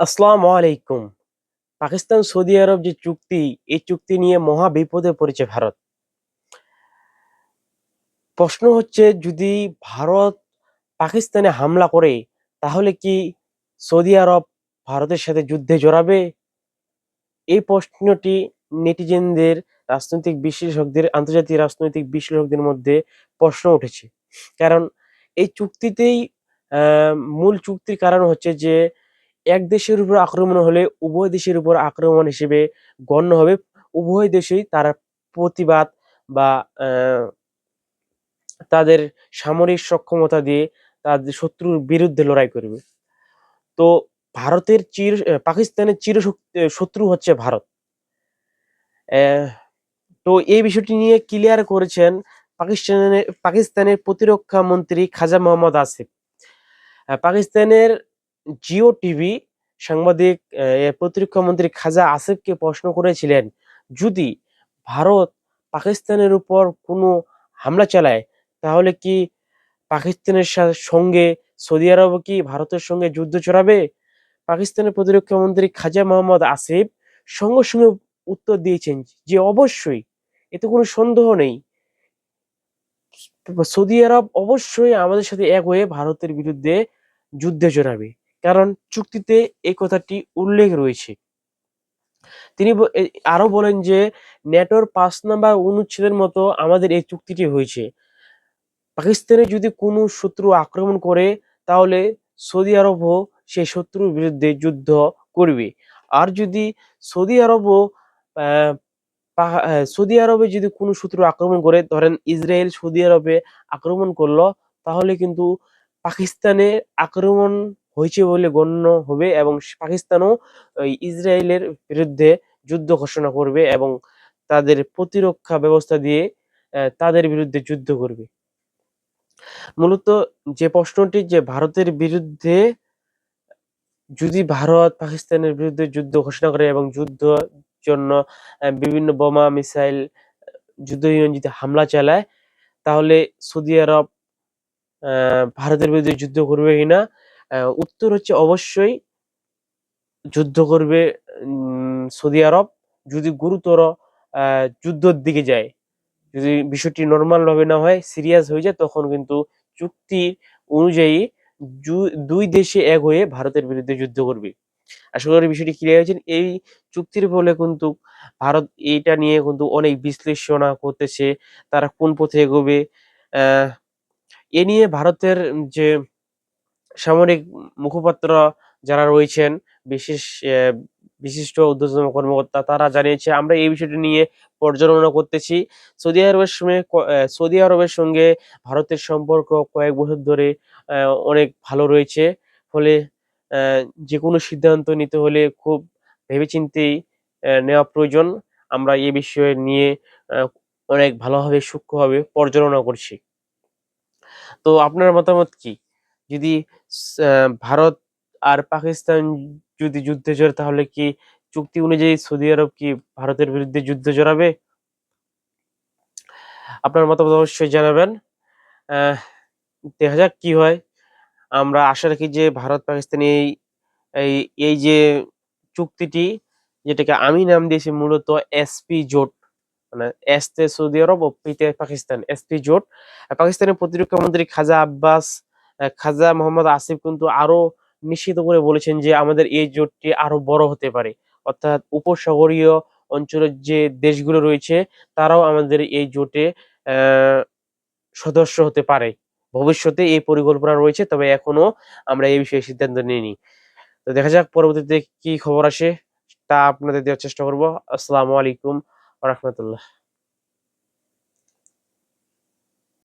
আসসালামু আলাইকুম। পাকিস্তান, সৌদি আরব যে চুক্তি, এই চুক্তি নিয়ে মহা বিপদে পড়েছে ভারত। প্রশ্ন হচ্ছে, যদি ভারত পাকিস্তানে হামলা করে, তাহলে কি সৌদি আরব ভারতের সাথে যুদ্ধে জড়াবে? এই প্রশ্নটি নেটিজেনদের রাজনৈতিক বিশ্লেষকদের, আন্তর্জাতিক রাজনৈতিক বিশ্লেষকদের মধ্যে প্রশ্ন উঠেছে। কারণ এই চুক্তিতেই মূল চুক্তির কারণ হচ্ছে যে এক দেশের উপর আক্রমণ হলে উভয় দেশের উপর আক্রমণ হিসেবে গণ্য হবে। উভয় দেশেই তারা প্রতিবাদ বা তাদের সামরিক সক্ষমতা দিয়ে তাদের শত্রুর বিরুদ্ধে লড়াই করবে। তো ভারতের চির পাকিস্তানের চির শত্রু হচ্ছে ভারত। তো এই বিষয়টি নিয়ে ক্লিয়ার করেছেন পাকিস্তানের পাকিস্তানের প্রতিরক্ষা মন্ত্রী খাজা মোহাম্মদ আসিফ। পাকিস্তানের জিও টিভি সাংবাদিক প্রতিরক্ষা মন্ত্রী খাজা আসিফকে প্রশ্ন করেছিলেন, যদি ভারত পাকিস্তানের উপর কোনো হামলা চালায়, তাহলে কি পাকিস্তানের সঙ্গে সৌদি আরব কি ভারতের সঙ্গে যুদ্ধ চড়াবে? পাকিস্তানের প্রতিরক্ষা মন্ত্রী খাজা মোহাম্মদ আসিফ সঙ্গে সঙ্গে উত্তর দিয়েছেন যে, অবশ্যই, এতে কোনো সন্দেহ নেই। সৌদি আরব অবশ্যই আমাদের সাথে এক হয়ে ভারতের বিরুদ্ধে যুদ্ধে জড়াবে কারণ চুক্তিতে এই কথাটি উল্লেখ রয়েছে। তিনি আরও বলেন যে ন্যাটোর পাঁচ নম্বর অনুচ্ছেদের মতো আমাদের এই চুক্তিটি হয়েছে। পাকিস্তানে যদি কোনো শত্রু আক্রমণ করে, তাহলে সৌদি আরবও সেই শত্রুর বিরুদ্ধে যুদ্ধ করবে। আর যদি সৌদি আরবও সৌদি আরবে যদি কোনো শত্রু আক্রমণ করে, ধরেন ইসরায়েল সৌদি আরবে আক্রমণ করল, তাহলে কিন্তু পাকিস্তানে আক্রমণ হয়েছে বলে গণ্য হবে এবং পাকিস্তানও ইসরায়েলের বিরুদ্ধে যুদ্ধ ঘোষণা করবে এবং তাদের প্রতিরক্ষা ব্যবস্থা দিয়ে তাদের বিরুদ্ধে যুদ্ধ করবে। মূলত যে প্রশ্নটি যে ভারতের বিরুদ্ধে, যদি ভারত পাকিস্তানের বিরুদ্ধে যুদ্ধ ঘোষণা করে এবং যুদ্ধ জন্য বিভিন্ন বোমা, মিসাইল যুদ্ধ যদি হামলা চালায়, তাহলে সৌদি আরব ভারতের বিরুদ্ধে যুদ্ধ করবে কিনা উত্তর হচ্ছে অবশ্যই যুদ্ধ করবে সৌদি আরব। যদি গুরুতর যুদ্ধের দিকে যায়, যদি বিষয়টি নর্মাল ভাবে না হয় সিরিয়াস হয়ে যায়, তখন কিন্তু চুক্তি অনুযায়ী দুই দেশে এক হয়ে ভারতের বিরুদ্ধে যুদ্ধ করবে। আশা করি বিষয়টি ক্লিয়ার হয়েছে। এই চুক্তির ফলে কিন্তু ভারত এইটা নিয়ে কিন্তু অনেক বিশ্লেষণা করতেছে, তারা কোন পথে এগোবে। এ নিয়ে ভারতের যে সামরিক মুখপাত্র যারা রয়েছেন, বিশেষ বিশিষ্ট ঊর্ধ্বতন কর্মকর্তা, তারা জানিয়েছে, আমরা এই বিষয়টি নিয়ে পর্যালোচনা করতেছি। সৌদি আরবের সঙ্গে সৌদি আরবের সঙ্গে ভারতের সম্পর্ক কয়েক বছর ধরে অনেক ভালো রয়েছে। ফলে যে কোনো সিদ্ধান্ত নিতে হলে খুব ভেবেচিন্তেই নেওয়া প্রয়োজন। আমরা এ বিষয়ে নিয়ে অনেক ভালোভাবে সূক্ষ্মভাবে পর্যালোচনা করছি। তো আপনার মতামত কি? যদি ভারত আর পাকিস্তান যদি যুদ্ধে জড়ে তাহলে কি চুক্তি অনুযায়ী সৌদি আরব কি ভারতের বিরুদ্ধে যুদ্ধ জড়াবে আপনার মতামত অবশ্যই জানাবেন। দেখা যাক কি হয়। আমরা আশা রাখি যে ভারত, পাকিস্তান এই এই যে চুক্তিটি, যেটাকে আমি নাম দিয়েছি মূলত এসপি জোট মানে এসতে সৌদি আরব, ও পি তে পাকিস্তান এসপি জোট। পাকিস্তানের প্রতিরক্ষা মন্ত্রী খাজা আব্বাস খাজা মোহাম্মদ আসিফ কিন্তু আরও নিশ্চিত করে বলেছেন যে আমাদের এই জোটটি আরও বড় হতে পারে। অর্থাৎ উপসাগরীয় অঞ্চলের যে দেশগুলো রয়েছে, তারাও আমাদের এই জোটে সদস্য হতে পারে। ভবিষ্যতে এই পরিকল্পনা রয়েছে, তবে এখনও আমরা এই বিষয়ে সিদ্ধান্ত নিইনি। তো দেখা যাক পরবর্তীতে কি খবর আসে, তা আপনাদের দেওয়ার চেষ্টা করব। আসসালামু আলাইকুম রহমতুল্লাহ।